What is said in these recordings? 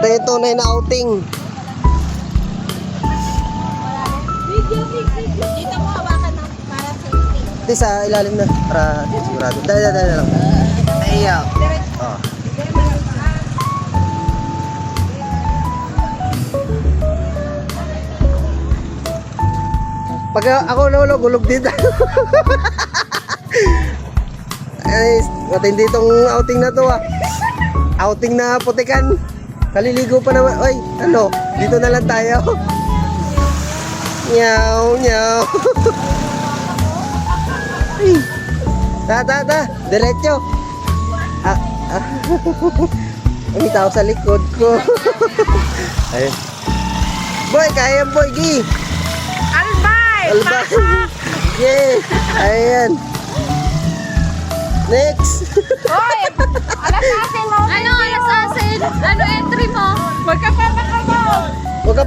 Tunay na outing. Dito mo hawakan ng para safety. Ito sa ilalim na. Para sigurado. Dali, dali, dali lang. Ayaw. Oh. Pag ako nahulog, hulog din tayo. Ay, matindi itong outing na to ah. Outing na putikan. Kaliligo pa naman. Oy, ano? Dito na lang tayo. Nyaw, nyaw. Ay. Ta, ta, ta. Diretso. Ah, ah. Tao sa likod ko. Ayun. Boy, kaya boy, gi. Albay! Alba. Yeah. Ayan. Next.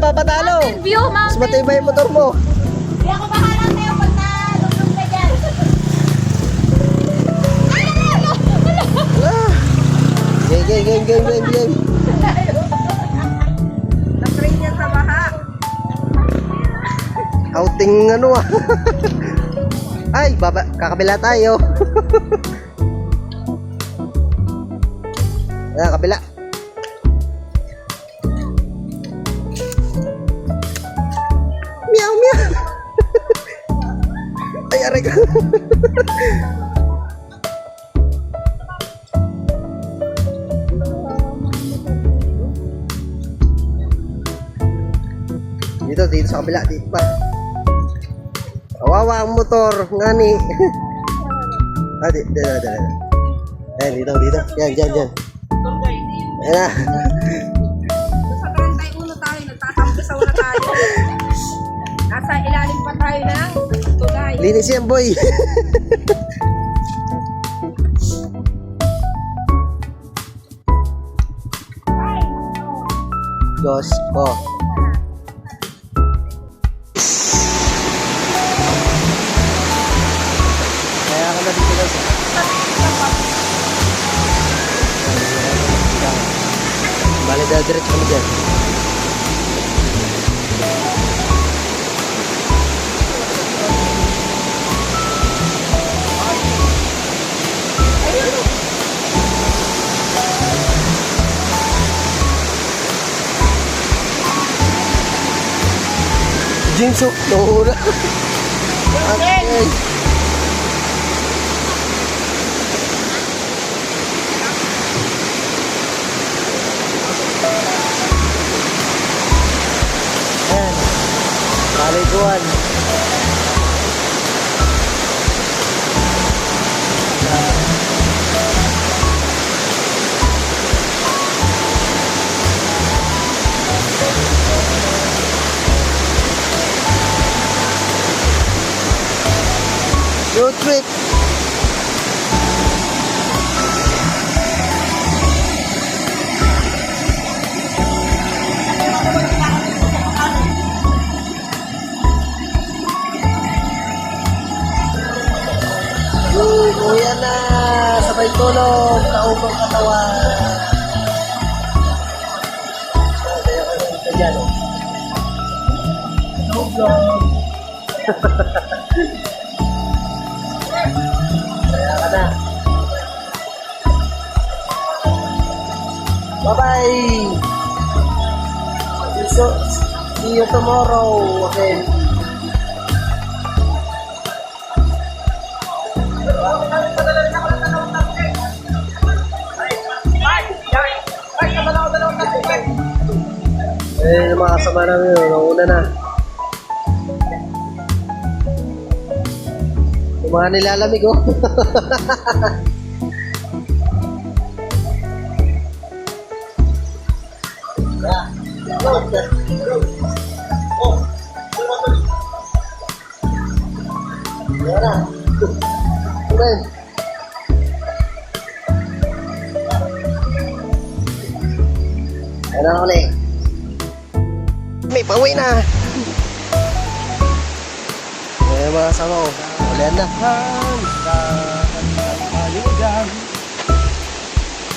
Huwag ka papatalo. View, Mas mountain. matibay yung motor mo. Hindi ako bahala sa'yo pag nalulog ka dyan. Ay, ano, ano? Ah. Game, game, game, game, game, game. Na-train yan sa baha. Outing ano ah. Ay, baba, kakabila tayo. Ayan, kabila. Aray ka. Dito, dito sa kabila, dito pa. Kawawa ang motor, ngani. ah, di, di, di, di. Ayan, dito, dito. Yan, dyan, dyan. Ayan na. Sa barangay uno tayo, nagtatampo na tayo. Nasa ilalim pa tayo ng. Linis yan, boy. Diyos ko. Kaya ako na dito dyan. Jinso, nahura. Okay. Ayan. Paliguan. Trip. Sabay tulog. Kaupang katawan. Kaya oh. No vlog. Na. Bye-bye! So, see you tomorrow again. Eh, mga kasama namin yun, na. Mga nilalamig, oh. Yan na. Okay. Yan na ulit. May pauwi na. Eh, mga kasama ko. Ulian na.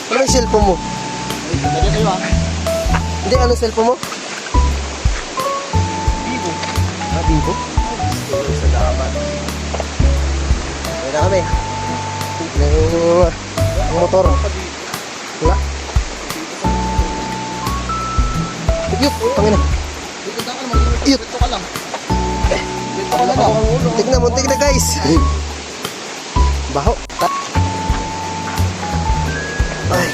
Ano yung cellphone mo? Lagyan kayo ah. Hindi, ano cellphone mo? Vivo. Ah, Vivo? Sa dapat. Ayun na kami. Ang motor. Wala. Yut, ka naman. Yut. Ka lang. Dito Muntik na, muntik na guys. Baho. Ay.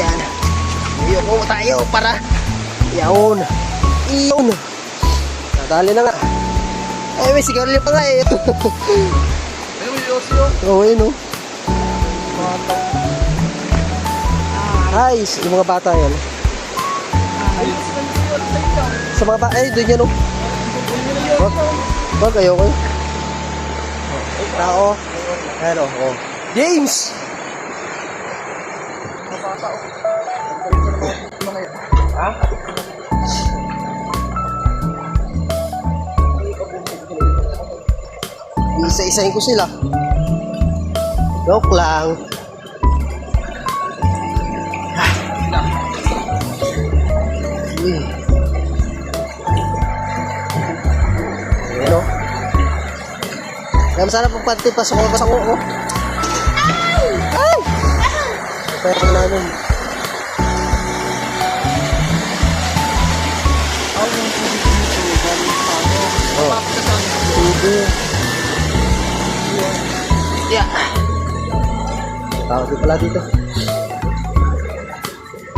Yan. Ayoko tayo para. Yaon. Iyon. Nadali na nga. Ay, may sigarilyo pa nga eh. Ayun, yung Yosio. Oo, oh, yun oh. Hi, yung mga bata yan. Ayun, inyo. Sa mga bata, ay, doon yan oh. Wag, wag, ayoko eh. Tao. Ayan oh, oh. James! Ha? Isa-isahin ko sila. Joke lang. Hmm. Ayan Kaya masarap ang panty pasok ko pasok ko. oh. Ay! Namin. Galing sa ano. Oh. Sa akin. Tubo. Yeah. Tawag din pala dito.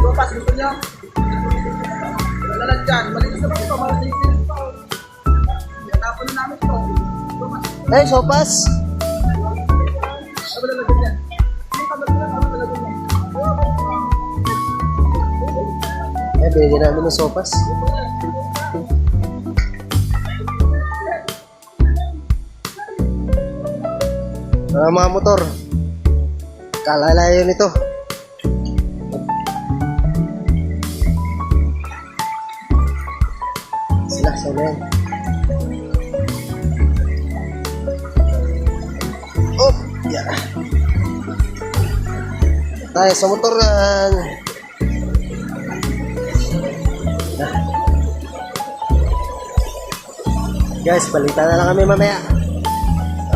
Lupas, gusto niya. Wala lang dyan. Malinis naman ito. Malinis din ito. Natapon na namin Eh, sopas. Eh, binigyan namin ng sopas. Mga mga motor. Kalalayo nito. Tayo sa motoran. Guys, balitan na lang kami mamaya.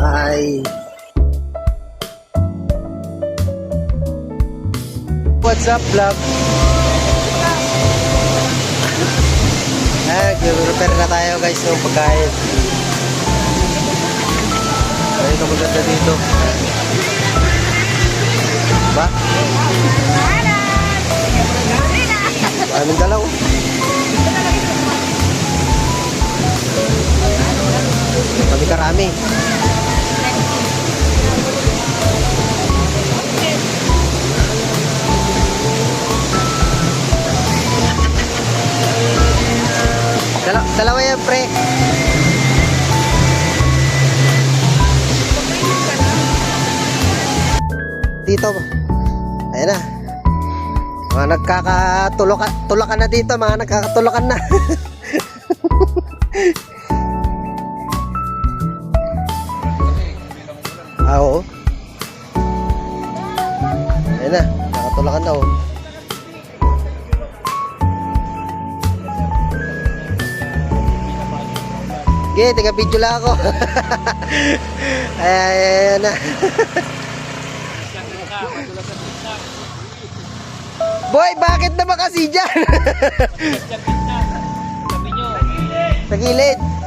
Ay. What's up, vlog? Ah, prepare na tayo guys ng pagkain. Ay, ito maganda dito. Ba? Kami. Dala dalawa yan, pre. Dito. Ayan na. Mga nagkakatulokan tulakan na dito, mga nagkakatulokan na. Ah, oo. Ayan na, nakatulakan na, oh. Okay, taga video lang ako. ayan, ayan na. Boy, bakit na ba kasi dyan? Sa gilid. Oo,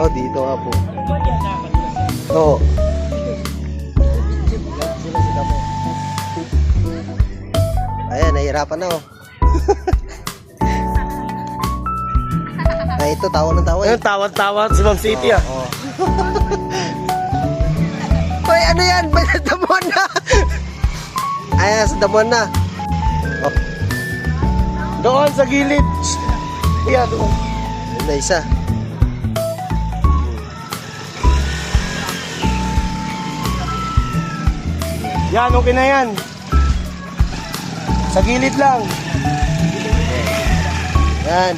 oh, dito nga po. Oo. Ayan, nahihirapan na oh. Ay, ito, tawa ng tawa. eh. Ayun, tawad-tawad si Ma'am City ah. Oo. Hoy, ano yan? Ba't sa damon na? Ayan, sa damon na. Oh, Doon sa gilid. Yan, doon. yun na isa. Yan, okay na yan. Sa gilid lang. Yan.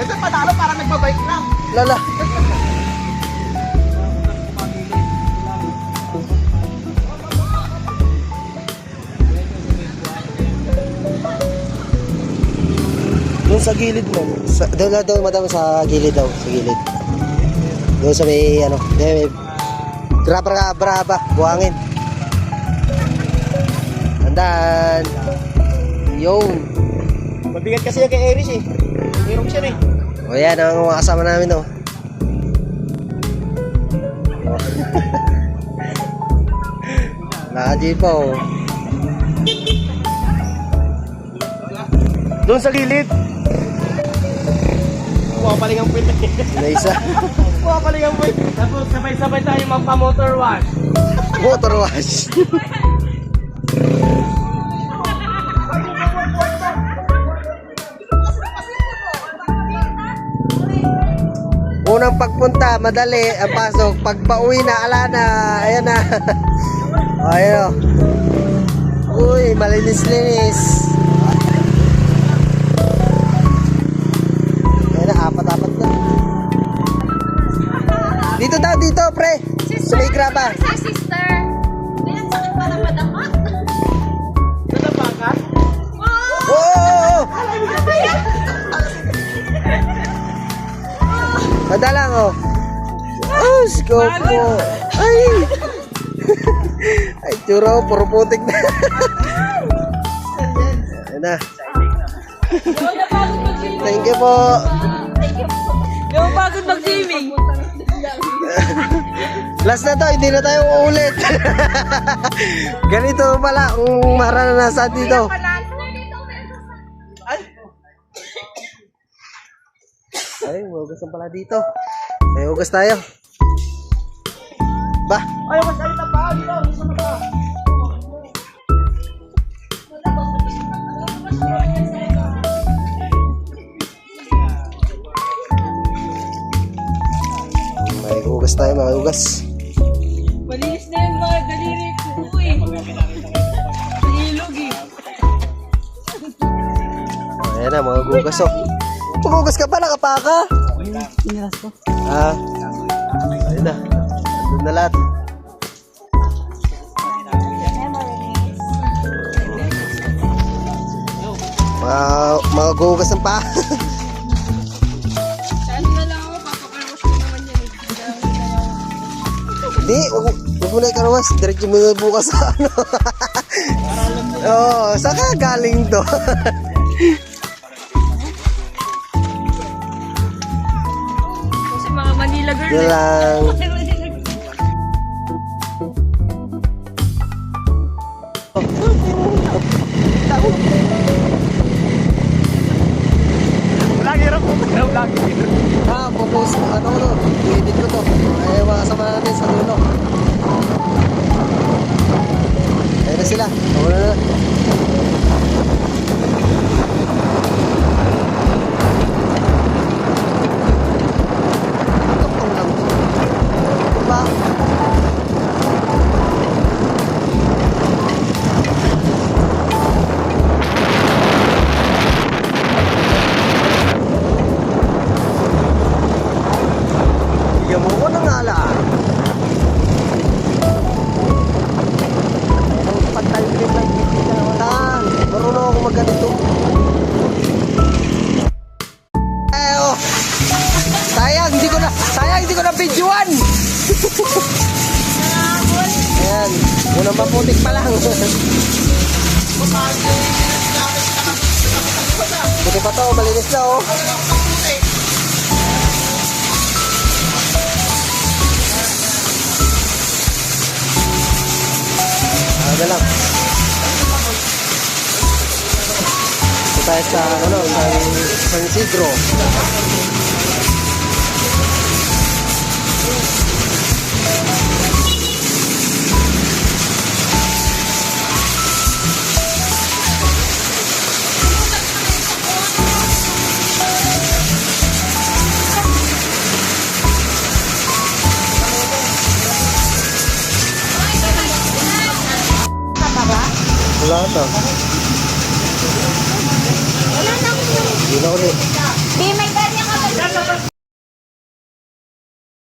Ito panalo para nagbabike lang. Lala. Doon sa gilid mo. Sa, doon na doon madam sa gilid daw. Sa gilid. Doon sa may ano. Doon may graba braba, buhangin. Tandaan. Yung. Mabigat kasi yan kay Iris eh. Mayroong siya eh. O yan ang mga kasama namin oh. Naka-jeep pa oh. Doon sa gilid. Kuha paling ang puwit. Isa. Kuha paling ang puwit. Tapos sabay-sabay tayo magpa-motor wash. Motor wash. Unang pagpunta, madali ang pasok. Pag na, ala na. Ayan na. O, Ayan o. Uy, malinis-linis. Dito daw, dito, pre. Sa may graba. Sa sister. Ayan, sakit pala madama. Nadapa ka? Oo! Oh, Madalang oh. Oh, scope mo. Ay! Ay, churo, puro putik na. Ayan na. Thank you po. Yung pagod mag-swimming. Last na to, hindi na tayo uulit. Ganito pala kung maranasan dito. Ay, hugas na pala dito. May hugas tayo. Ba, Ay, mas alit na pa. Dito, dito na pa. may hugas tayo, may hugas. Uy. Nilog eh. Ayan na, mga hugas oh. Pumugas ka pa, nakapaka. Pinalas ko. Ah, ayun na. Andun na lahat. Mga, mga gugas ng pa. Eh. Hindi, wag, wag mo na ikarawas. Diretso mo na bukas sa ano. Oo, oh, saan ka galing to? Kasi mga Manila girl. Yun eh. lang. Maputik pa lang. Buti pa to, malinis na oh. Ano lang. Ito tayo sa, ano, sa San Isidro. Wala na akong Hindi na ulit.